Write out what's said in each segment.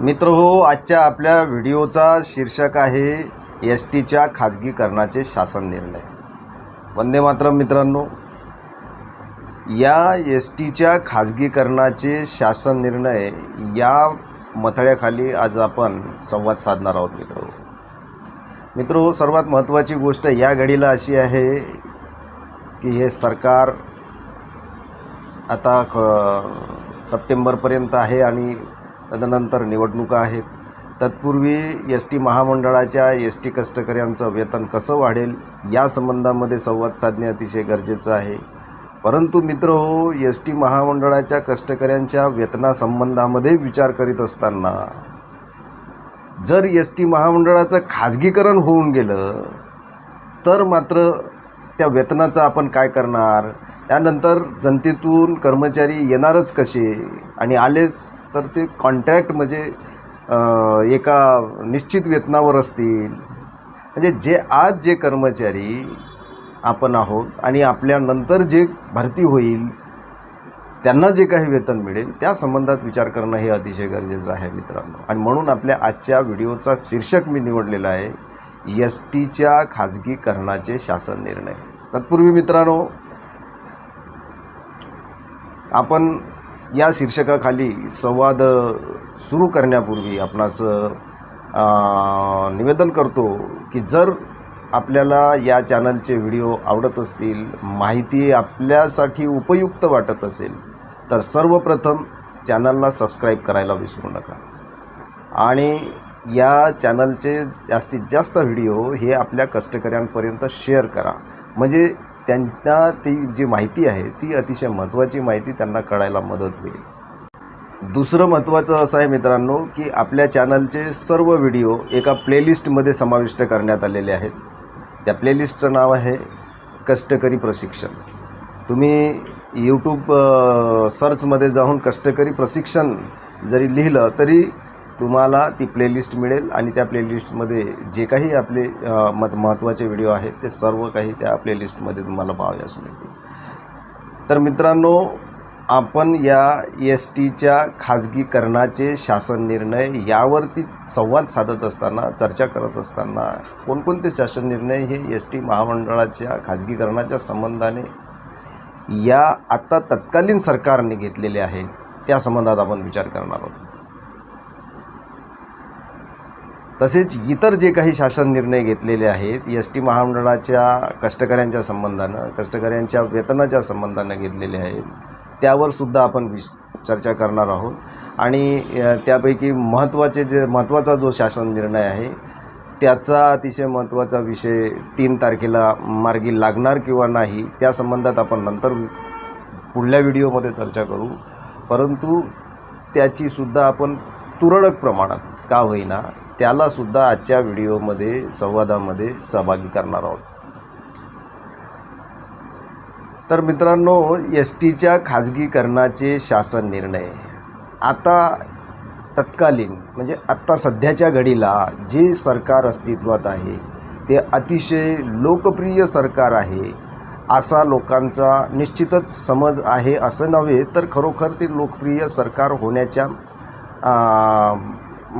मित्र हो आजच्या आपल्या व्हिडिओचा शीर्षक आहे एस टीच्या खाजगीकरणाचे शासन निर्णय. वंदे मातरम मित्रांनो या एस टीच्या खाजगीकरणाचे शासन निर्णय या मथळ्याखाली आज आपण संवाद साधणार आहोत मित्र हो. मित्र हो सर्वात महत्त्वाची गोष्ट या घडीला अशी आहे की हे सरकार आता क सप्टेंबरपर्यंत आहे आणि तदनंतर निवडणुका आहेत तत्पूर्वी एस टी महामंडळाच्या एस टी कष्टकऱ्यांचं वेतन कसं वाढेल या संबंधामध्ये संवाद साधणे अतिशय गरजेचं आहे. परंतु मित्र हो एस टी महामंडळाच्या कष्टकऱ्यांच्या वेतनासंबंधामध्ये विचार करीत असताना जर एस टी महामंडळाचं खाजगीकरण होऊन गेलं तर मात्र त्या वेतनाचं आपण काय करणार? त्यानंतर जनतेतून कर्मचारी येणारच कसे? आणि आलेच तर ते कॉन्ट्रॅक्ट म्हणजे एका निश्चित वेतनावर असतील. म्हणजे जे आज जे कर्मचारी आपण आहोत आणि आपल्यानंतर जे भरती होईल त्यांना जे काही वेतन मिळेल त्या संबंधात विचार करणं हे अतिशय गरजेचं आहे मित्रांनो. आणि म्हणून आपल्या आजच्या व्हिडिओचा शीर्षक मी निवडलेला आहे एस टीच्या खाजगीकरणाचे शासन निर्णय. तत्पूर्वी मित्रांनो आपण या शीर्षकाखाली संवाद सुरू करण्यापूर्वी आपणास निवेदन करतो की जर आपल्याला या चॅनलचे व्हिडिओ आवडत असतील माहिती आपल्यासाठी उपयुक्त वाटत असेल तर सर्वप्रथम चॅनलला सबस्क्राईब करायला विसरू नका. आणि या चॅनलचे जास्तीत जास्त व्हिडिओ हे आपल्या कष्टकऱ्यांपर्यंत शेअर करा. म्हणजे त्यांना ती जी माहिती आहे ती अतिशय महत्त्वाची माहिती त्यांना कळायला मदत होईल. दुसरं महत्त्वाचं असं आहे मित्रांनो की आपल्या चॅनलचे सर्व व्हिडिओ एका प्लेलिस्टमध्ये समाविष्ट करण्यात आलेले आहेत. त्या प्लेलिस्टचं नाव आहे कष्टकरी प्रशिक्षण. तुम्ही यूट्यूब सर्चमध्ये जाऊन कष्टकरी प्रशिक्षण जरी लिहिलं तरी तुम्हाला ती प्लेलिस्ट मिळेल आणि त्या प्लेलिस्टमध्ये जे काही आपले मत महत्त्वाचे व्हिडिओ आहेत ते सर्व काही त्या प्लेलिस्टमध्ये तुम्हाला पाहावयास मिळतील. तर मित्रांनो आपण या एस टीच्या खाजगीकरणाचे शासन निर्णय यावरती संवाद साधत असताना चर्चा करत असताना कोणकोणते शासन निर्णय हे एस टी महामंडळाच्या खाजगीकरणाच्या संबंधाने या आत्ता तत्कालीन सरकारने घेतलेले आहे त्या संबंधात आपण विचार करणार आहोत. तसेच इतर जे काही शासन निर्णय घेतलेले आहेत एस टी महामंडळाच्या कष्टकऱ्यांच्या संबंधानं कष्टकऱ्यांच्या वेतनाच्या संबंधानं घेतलेले आहेत त्यावर सुद्धा आपण विश चर्चा करणार आहोत. आणि त्यापैकी महत्त्वाचे जे महत्त्वाचा जो शासन निर्णय आहे त्याचा अतिशय महत्त्वाचा विषय तीन तारखेला मार्गी लागणार किंवा नाही त्या संबंधात आपण नंतर पुढल्या व्हिडिओमध्ये चर्चा करू. परंतु त्याचीसुद्धा आपण तुरळक प्रमाणात का होईना त्यालासुद्धा आजच्या व्हिडिओमध्ये संवादामध्ये सहभागी करणार आहोत. तर मित्रांनो एस टीच्या खाजगीकरणाचे शासन निर्णय. आता तत्कालीन म्हणजे आत्ता सध्याच्या घडीला जे सरकार अस्तित्वात आहे ते अतिशय लोकप्रिय सरकार आहे असा लोकांचा निश्चितच समज आहे असं नव्हे तर खरोखर ते लोकप्रिय सरकार होण्याच्या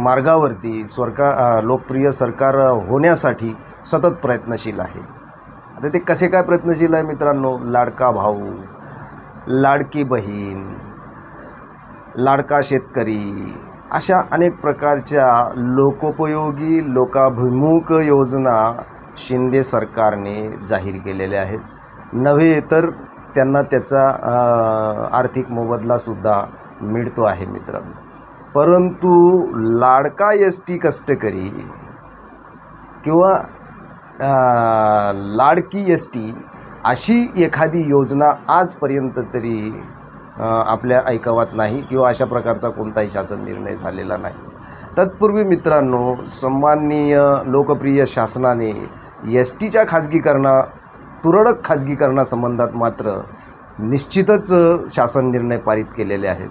मार्गावरती सरकार लोकप्रिय सरकार होण्यासाठी सतत प्रयत्नशील आहे. आता ते कसे काय प्रयत्नशील आहे मित्रांनो? लाडका भाऊ लाडकी बहीण लाडका शेतकरी अशा अनेक प्रकारच्या लोकोपयोगी लोकाभिमुख योजना शिंदे सरकारने जाहीर केलेल्या आहेत. नव्हे तर त्यांना त्याचा आर्थिक मोबदलासुद्धा मिळतो आहे मित्रांनो. परंतु लाडका एस टी कष्टकरी किंवा लाडकी एस टी अशी एखादी योजना आजपर्यंत तरी आपल्या ऐकावात नाही किंवा अशा प्रकारचा कोणताही शासन निर्णय झालेला नाही. तत्पूर्वी मित्रांनो सन्माननीय लोकप्रिय शासनाने एस टीच्या खाजगीकरणा तुरळक खाजगीकरणासंबंधात मात्र निश्चितच शासन निर्णय पारित केलेले आहेत.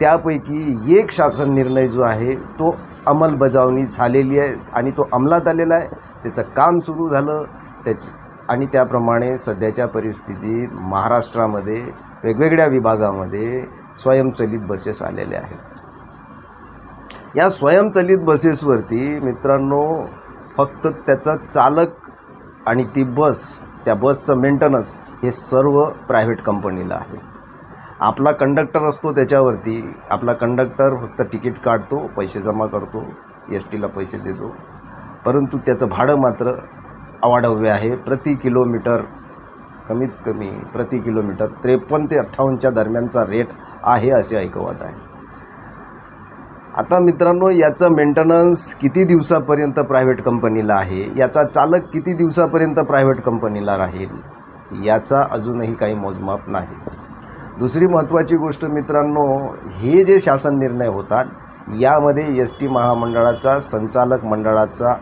त्यापैकी एक शासन निर्णय जो आहे तो अंमलबजावणी झालेली आहे आणि तो अंमलात आलेला आहे. त्याचं काम सुरू झालं. त्याच आणि त्याप्रमाणे सध्याच्या परिस्थितीत महाराष्ट्रामध्ये वेगवेगळ्या विभागामध्ये स्वयंचलित बसेस आलेल्या आहेत. या स्वयंचलित बसेसवरती मित्रांनो फक्त त्याचा चालक आणि ती बस त्या बसचं मेंटेनन्स हे सर्व प्रायव्हेट कंपनीला आहे. आपला कंडक्टर असतो त्याच्यावरती. आपला कंडक्टर फक्त तिकीट काढतो पैसे जमा करतो एस टीला पैसे देतो. परंतु त्याचं भाडं मात्र अवाढव्य आहे. प्रति किलोमीटर कमीत कमी प्रति किलोमीटर त्रेपन्न ते अठ्ठावन्नच्या दरम्यानचा रेट आहे असे ऐकवत आहे. आता मित्रांनो याचं मेंटेनन्स किती दिवसापर्यंत प्रायव्हेट कंपनीला आहे? याचा चालक किती दिवसापर्यंत प्रायव्हेट कंपनीला राहील? याचा अजूनही काही मोजमाप नाही. दुसरी महत्त्वाची गोष्ट मित्रांनो हे जे शासन निर्णय होतात यामध्ये एस टी महामंडळाचा संचालक मंडळाचा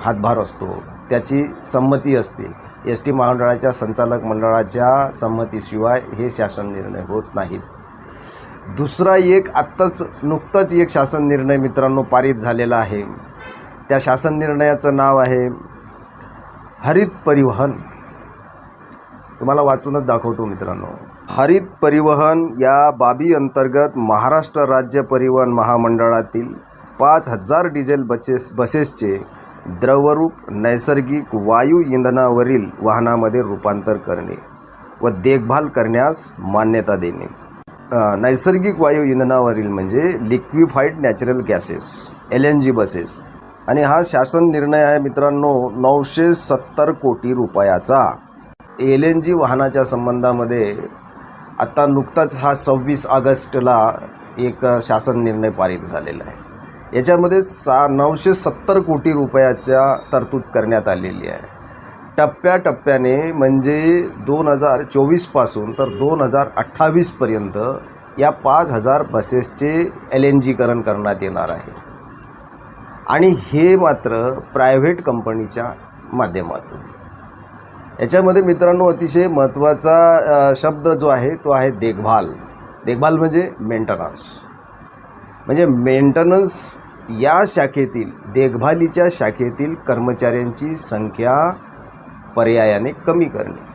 हातभार असतो. त्याची संमती असते. एस टी महामंडळाच्या संचालक मंडळाच्या संमतीशिवाय हे शासन निर्णय होत नाहीत. दुसरा एक आत्ताच नुकताच एक शासन निर्णय मित्रांनो पारित झालेला आहे. त्या शासन निर्णयाचं नाव आहे हरित परिवहन. तुम्हाला वाचूनच दाखवतो मित्रांनो. हरित परिवहन या बाबी अंतर्गत महाराष्ट्र राज्य परिवहन महामंडळातील पाच हजार डिझेल बसेस बसेसचे द्रवरूप नैसर्गिक वायू इंधनावरील वाहनामध्ये रूपांतर करणे व देखभाल करण्यास मान्यता देणे. नैसर्गिक वायू इंधनावरील म्हणजे liquefied natural gases L N G buses. आणि हा शासन निर्णय आहे मित्रांनो नऊशे सत्तर कोटी रुपयाचा. एल एन जी वाहनाच्या संबंधामध्ये आत्ता नुकताच हा सव्वीस ऑगस्टला एक शासन निर्णय पारित झालेला आहे. याच्यामध्ये सा नऊशे सत्तर कोटी रुपयाच्या तरतूद करण्यात आलेली आहे. टप्प्याटप्प्याने म्हणजे दोन हजार चोवीसपासून तर दोन हजार अठ्ठावीसपर्यंत या पाच हजार बसेसचे एल एन जीकरण करण्यात येणार आहे. आणि हे मात्र प्रायव्हेट कंपनीच्या माध्यमातून. याच्यामध्ये मित्रांनो अतिशय महत्त्वाचा शब्द जो आहे तो आहे देखभाल. देखभाल म्हणजे मेंटेनन्स म्हणजे मेंटेनन्स या शाखेतील देखभालीच्या शाखेतील कर्मचाऱ्यांची संख्या पर्यायाने कमी करणे.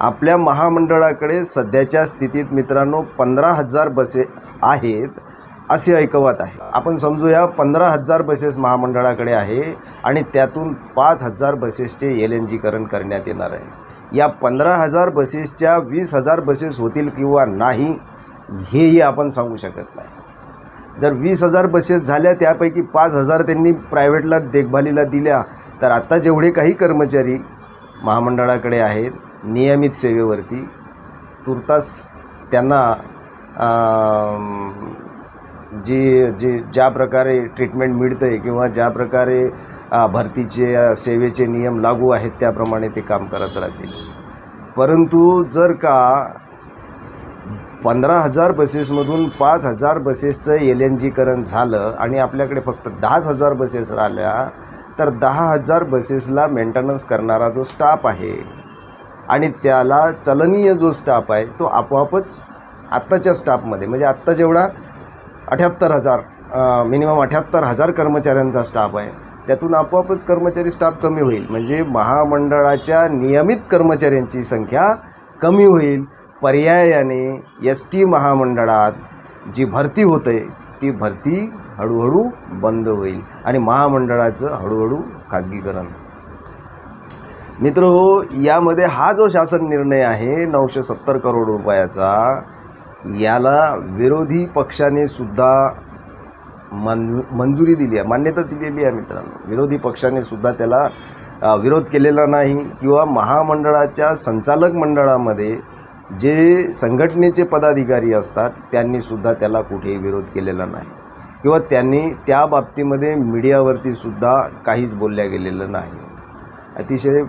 आपल्या महामंडळाकडे सध्याच्या स्थितीत मित्रांनो पंधरा हजार बसेस आहेत असे ऐकवत आहे. आपण समजूया पंधरा हजार बसेस महामंडळाकडे आहे आणि त्यातून पाच हजार बसेसचे एल एन जीकरण करण्यात येणार आहे. या पंधरा हजार बसेसच्या वीस हजार बसेस होतील किंवा नाही हेही आपण सांगू शकत नाही. जर वीस हजार बसेस झाल्या त्यापैकी पाच हजार त्यांनी प्रायव्हेटला देखभालीला दिल्या तर आत्ता जेवढे काही कर्मचारी महामंडळाकडे आहेत नियमित सेवेवरती तुर्तास त्यांना जी जी ज्या प्रकारे ट्रीटमेंट मिळतं आहे किंवा ज्या प्रकारे भरतीचे सेवेचे नियम लागू आहेत त्याप्रमाणे ते काम करत राहतील. परंतु जर का पंधरा हजार बसेसमधून पाच हजार बसेसचं एल एन जीकरण झालं आणि आपल्याकडे फक्त दहाच हजार बसेस राहिल्या तर दहा हजार बसेसला मेंटेनन्स करणारा जो स्टाफ आहे आणि त्याला चलनीय जो स्टाफ आहे तो आपोआपच आत्ताच्या स्टाफमध्ये म्हणजे आत्ता जेवढा अठ्याहत्तर हजार मिनिमम अठ्याहत्तर हजार कर्मचाऱ्यांचा स्टाफ आहे. त्यातून आपोआपच कर्मचारी स्टाफ कमी होईल. म्हणजे महामंडळाच्या नियमित कर्मचाऱ्यांची संख्या कमी होईल. पर्यायाने एस टी महामंडळात जी भरती होते ती भरती हळूहळू बंद होईल आणि महामंडळाचं हळूहळू खाजगीकरण. मित्र हो यामध्ये हा जो शासन निर्णय आहे नऊशे सत्तर करोड रुपयाचा याला विरोधी पक्षाने सुद्धा मन मंजुरी दिली आहे. मान्यता दिलेली आहे मित्रांनो. विरोधी पक्षाने सुद्धा त्याला विरोध केलेला नाही किंवा महामंडळाच्या संचालक मंडळामध्ये जे संघटनेचे पदाधिकारी असतात त्यांनी सुद्धा त्याला कुठेही विरोध केलेला नाही. किंवा त्यांनी त्या बाबतीमध्ये मीडियावरती सुद्धा काहीच बोलल्या गेलेलं नाही. अतिशय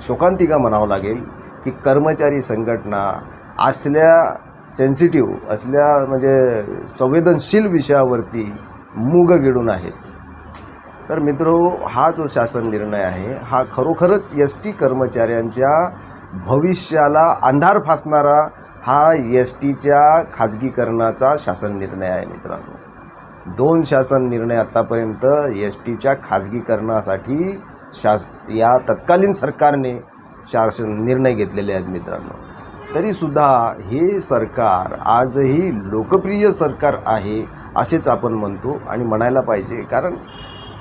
शोकांतिका म्हणावं लागेल. की कर्मचारी संघटना असल्या सेन्सिटिव्ह असल्या म्हणजे संवेदनशील विषयावरती मूग गिडून आहेत. तर मित्रो हा जो शासन निर्णय आहे हा खरोखरच एस टी कर्मचाऱ्यांच्या भविष्याला अंधार फासणारा हा एस टीच्या खाजगीकरणाचा शासन निर्णय आहे मित्रांनो. दोन शासन निर्णय आत्तापर्यंत एस टीच्या खाजगीकरणासाठी शास या तत्कालीन सरकारने शासन निर्णय घेतलेले आहेत मित्रांनो. तरीसुद्धा हे सरकार आजही लोकप्रिय सरकार आहे असेच आपण म्हणतो आणि म्हणायला पाहिजे. कारण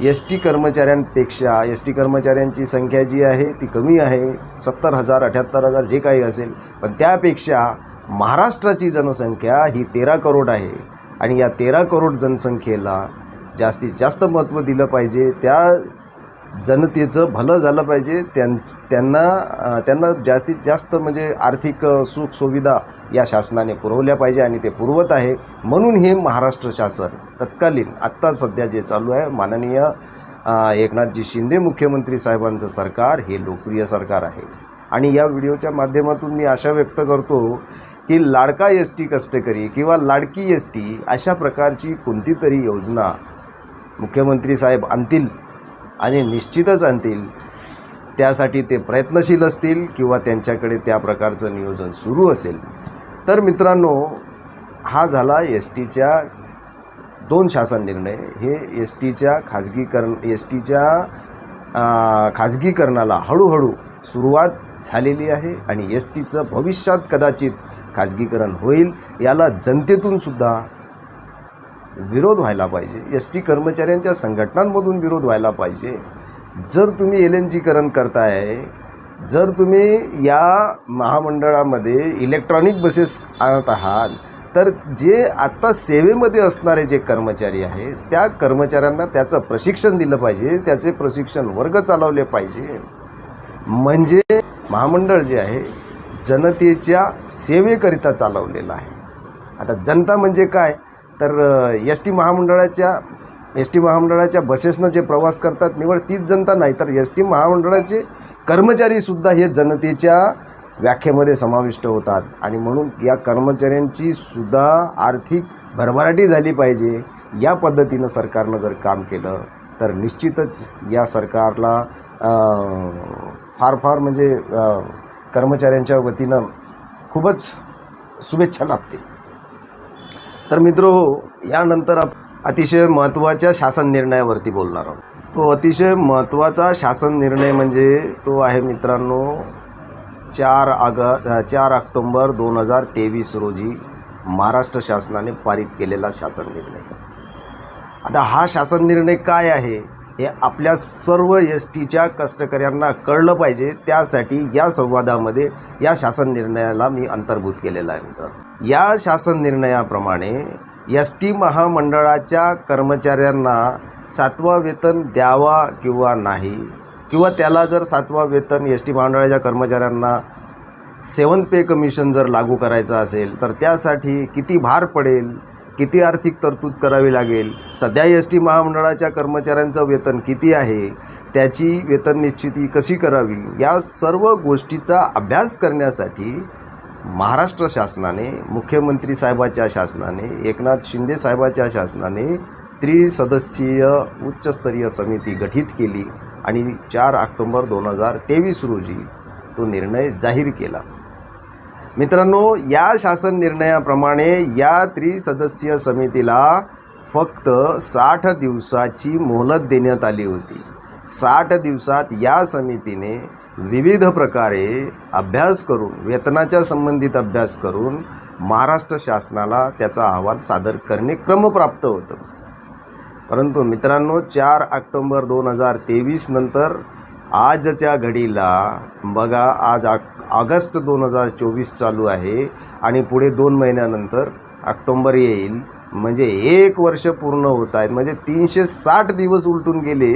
एस टी कर्मचाऱ्यांपेक्षा एस टी कर्मचाऱ्यांची संख्या जी आहे ती कमी आहे. सत्तर हजार अठ्याहत्तर हजार जे काही असेल पण त्यापेक्षा महाराष्ट्राची जनसंख्या ही तेरा करोड आहे. आणि या तेरा करोड जनसंख्येला जास्तीत जास्त महत्त्व दिलं पाहिजे. त्या जनतेचं भलं झालं पाहिजे त्यां त्यांना त्यांना जास्तीत जास्त म्हणजे आर्थिक सुखसुविधा सुख सुविधा या शासनाने पुरवल्या पाहिजे आणि ते पुरवत आहे. म्हणून हे महाराष्ट्र शासन तत्कालीन आत्ता सध्या जे चालू आहे माननीय एकनाथजी शिंदे मुख्यमंत्री साहेबांचं सरकार हे लोकप्रिय सरकार आहे. आणि या व्हिडिओच्या माध्यमातून मी आशा व्यक्त करतो की लाडका एस टी कष्टकरी किंवा लाडकी एस टी अशा प्रकारची कोणती तरी योजना मुख्यमंत्री साहेब आणतील. आणि निश्चितच आणतील. त्यासाठी ते प्रयत्नशील असतील किंवा त्यांच्याकडे त्या प्रकारचं नियोजन सुरू असेल. तर मित्रांनो हा झाला एस टीच्या दोन शासन निर्णय. हे एस टीच्या खाजगीकरण एस टीच्या खाजगीकरणाला हळूहळू सुरुवात झालेली आहे आणि एस टीचं भविष्यात कदाचित खाजगीकरण होईल याला जनतेतून सुद्धा विरोध व्हायला पाहिजे. एस टी कर्मचाऱ्यांच्या संघटनांमधून विरोध व्हायला पाहिजे. जर तुम्ही एल एन जीकरण करताय जर तुम्ही या महामंडळामध्ये इलेक्ट्रॉनिक बसेस आणत आहात तर जे आत्ता सेवेमध्ये असणारे जे कर्मचारी आहेत त्या कर्मचाऱ्यांना त्याचं प्रशिक्षण दिलं पाहिजे त्याचे प्रशिक्षण वर्ग चालवले पाहिजे. म्हणजे महामंडळ जे आहे जनतेच्या सेवेकरिता चालवलेलं आहे. आता जनता म्हणजे काय? तर एस टी महामंडळाच्या एस टी महामंडळाच्या बसेसनं जे प्रवास करतात निवड तीच जनता नाही तर एस टी महामंडळाचे कर्मचारीसुद्धा हे जनतेच्या व्याख्येमध्ये समाविष्ट होतात. आणि म्हणून या कर्मचाऱ्यांची सुद्धा आर्थिक भरभराटी झाली पाहिजे या पद्धतीनं सरकारनं जर काम केलं तर निश्चितच या सरकारला फार फार म्हणजे कर्मचाऱ्यांच्या वतीनं खूपच शुभेच्छा लाभते तर मित्र हो यानंतर आप अतिशय महत्त्वाच्या शासन निर्णयावरती बोलणार आहोत. तो अतिशय महत्त्वाचा शासन निर्णय म्हणजे तो आहे मित्रांनो चार आग चार ऑक्टोंबर दोन हजार तेवीस रोजी महाराष्ट्र शासनाने पारित केलेला शासन निर्णय. आता हा शासन निर्णय काय आहे? हे आपल्या सर्व एस टीच्या कष्टकऱ्यांना कळलं पाहिजे. त्यासाठी या संवादामध्ये या शासन निर्णयाला मी अंतर्भूत केलेला आहे मित्रांनो. या शासन निर्णयाप्रमाणे एस टी महामंडळाच्या कर्मचाऱ्यांना सातवा वेतन द्यावा किंवा नाही किंवा त्याला जर सातवा वेतन एस टी महामंडळाच्या कर्मचाऱ्यांना सेवन पे कमिशन जर लागू करायचं असेल तर त्यासाठी किती भार पडेल किती आर्थिक तरतूद करावी लागेल सध्या एस टी महामंडळाच्या कर्मचाऱ्यांचं वेतन किती आहे त्याची वेतन निश्चिती कशी करावी या सर्व गोष्टीचा अभ्यास करण्यासाठी महाराष्ट्र शासनाने मुख्यमंत्री साहेबाच्या शासनाने एकनाथ शिंदे साहेबाच्या शासनाने त्रिसदस्यीय उच्चस्तरीय समिती गठीत केली आणि चार ऑक्टोंबर दोन हजार तेवीस रोजी तो निर्णय जाहीर केला. मित्रांनो या शासन निर्णयाप्रमाणे या त्रिसदस्यीय समितीला फक्त साठ दिवसाची मोहलत देण्यात आली होती. साठ दिवसात या समितीने विविध प्रकारे अभ्यास करून वेतनाच्या संबंधित अभ्यास करून महाराष्ट्र शासनाला त्याचा अहवाल सादर करणे क्रमप्राप्त होतं. परंतु मित्रांनो चार ऑक्टोंबर दोन हजार तेवीस नंतर आजच्या घडीला बघा आज ऑगस्ट दोन हजार चोवीस चालू आहे आणि पुढे दोन महिन्यानंतर ऑक्टोंबर येईल. म्हणजे एक वर्ष पूर्ण होत आहेत. म्हणजे तीनशे साठ दिवस उलटून गेले.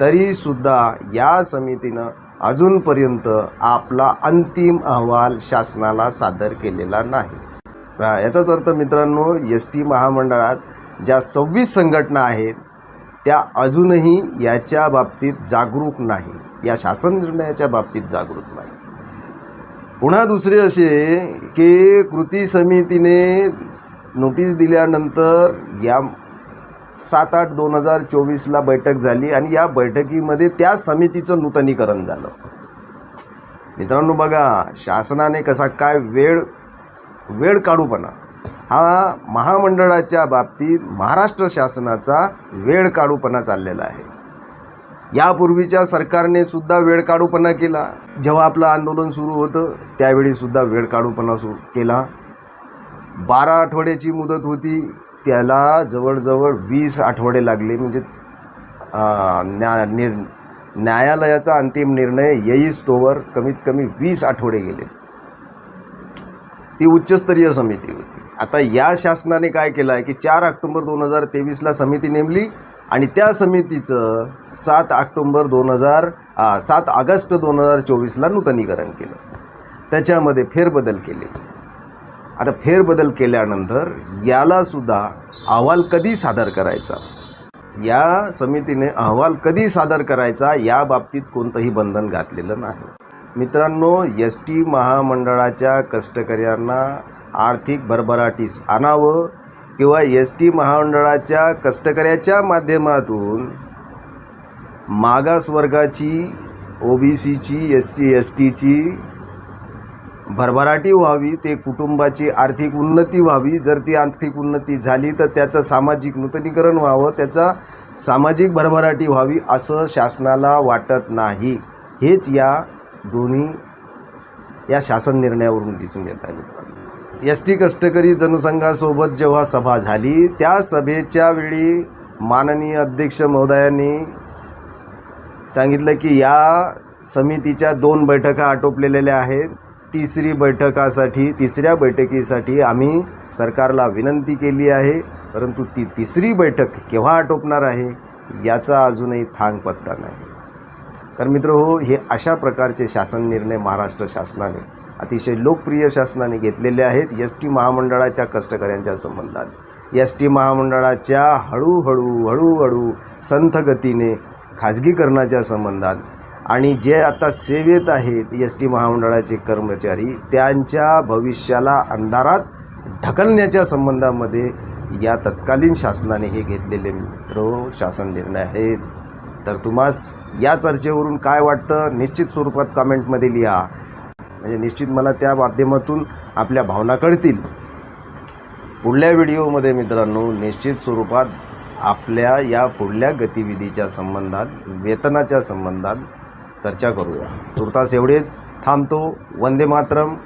तरीसुद्धा या समितीनं अजूनपर्यंत आपला अंतिम अहवाल शासनाला सादर केलेला नाही. याचाच अर्थ मित्रांनो एस टी महामंडळात ज्या सव्वीस संघटना आहेत त्या अजूनही याच्या बाबतीत जागरूक नाही. या शासन निर्णयाच्या बाबतीत जागरूक नाही. पुन्हा दुसरे असे की कृती समितीने नोटीस दिल्यानंतर या सात आठ दोन हजार चोवीसला बैठक झाली आणि या बैठकीमध्ये त्या समितीचं नूतनीकरण झालं. मित्रांनो बघा शासनाने कसा काय वेळ वेळ काढूपणा हा महामंडळाच्या बाबतीत महाराष्ट्र शासनाचा वेळ काढूपणा चाललेला आहे. यापूर्वीच्या सरकारने सुद्धा वेळ काढूपणा केला. जेव्हा आपलं आंदोलन सुरू होतं त्यावेळी सुद्धा वेळ काढूपणा सुरू केला. बारा आठवड्याची मुदत होती. त्याला जवळजवळ वीस आठवडे लागले. म्हणजे न्या निर न्यायालयाचा अंतिम निर्णय येईस्तोवर कमीत कमी वीस आठवडे गेले. ती उच्चस्तरीय समिती होती. आता या शासनाने काय केलं आहे की चार ऑक्टोंबर दोन हजार तेवीसला समिती नेमली आणि त्या समितीचं सात ऑक्टोंबर दोन हजार सात ऑगस्ट दोन हजार चोवीसला नूतनीकरण केलं. त्याच्यामध्ये फेरबदल केले. आता फेरबदल केल्यानंतर यालासुद्धा अहवाल कधी सादर करायचा? या समितीने अहवाल कधी सादर करायचा? या बाबतीत कोणतंही बंधन घातलेलं नाही. मित्रांनो एस टी महामंडळाच्या कष्टकऱ्यांना आर्थिक भरभराटीस आणावं किंवा एस टी महामंडळाच्या कष्टकऱ्याच्या माध्यमातून मागासवर्गाची ओ बी सीची एस सी एस टीची भरभराटी व्हावी ते कुटुंबाची आर्थिक उन्नती व्हावी. जर ती आर्थिक उन्नती झाली तर त्याचं सामाजिक नूतनीकरण व्हावं त्याचा सामाजिक भरभराटी व्हावी असं शासनाला वाटत नाही. हेच या दोन्ही या शासन निर्णयावरून दिसून येत आहे मित्रांनो. एस टी कष्टकरी जनसंघासोबत जेव्हा सभा झाली त्या सभेच्या वेळी माननीय अध्यक्ष महोदयांनी सांगितलं की या समितीच्या दोन बैठका आटोपलेल्या आहेत. तिसरी बैठकासाठी तिसऱ्या बैठकीसाठी आम्ही सरकारला विनंती केली आहे परंतु ती तिसरी बैठक केव्हा आटोपणार आहे याचा अजूनही थांग पत्ता नाही. तर मित्र हो हे अशा प्रकारचे शासन निर्णय महाराष्ट्र शासनाने अतिशय लोकप्रिय शासनाने घेतलेले आहेत. एस टी महामंडळाच्या कष्टकऱ्यांच्या संबंधात. एस टी महामंडळाच्या हळूहळू हळूहळू संथ गतीने खाजगीकरणाच्या संबंधात आणि जे आता सेवेत आहेत एस टी महामंडळाचे कर्मचारी त्यांच्या भविष्याला अंधारात ढकलण्याच्या संबंधामध्ये या तत्कालीन शासनाने हे घेतलेले मित्र शासन निर्णय आहेत. तर तुम्हास या चर्चेवरून काय वाटतं? निश्चित स्वरूपात कमेंटमध्ये लिहा. म्हणजे निश्चित मला त्या माध्यमातून आपल्या भावना कळतील. पुढल्या व्हिडिओमध्ये मित्रांनो निश्चित स्वरूपात आपल्या या पुढल्या गतिविधीच्या संबंधात वेतनाच्या संबंधात चर्चा करूया. तुर्तास एवढेच. थांबतो. वंदे मातरम.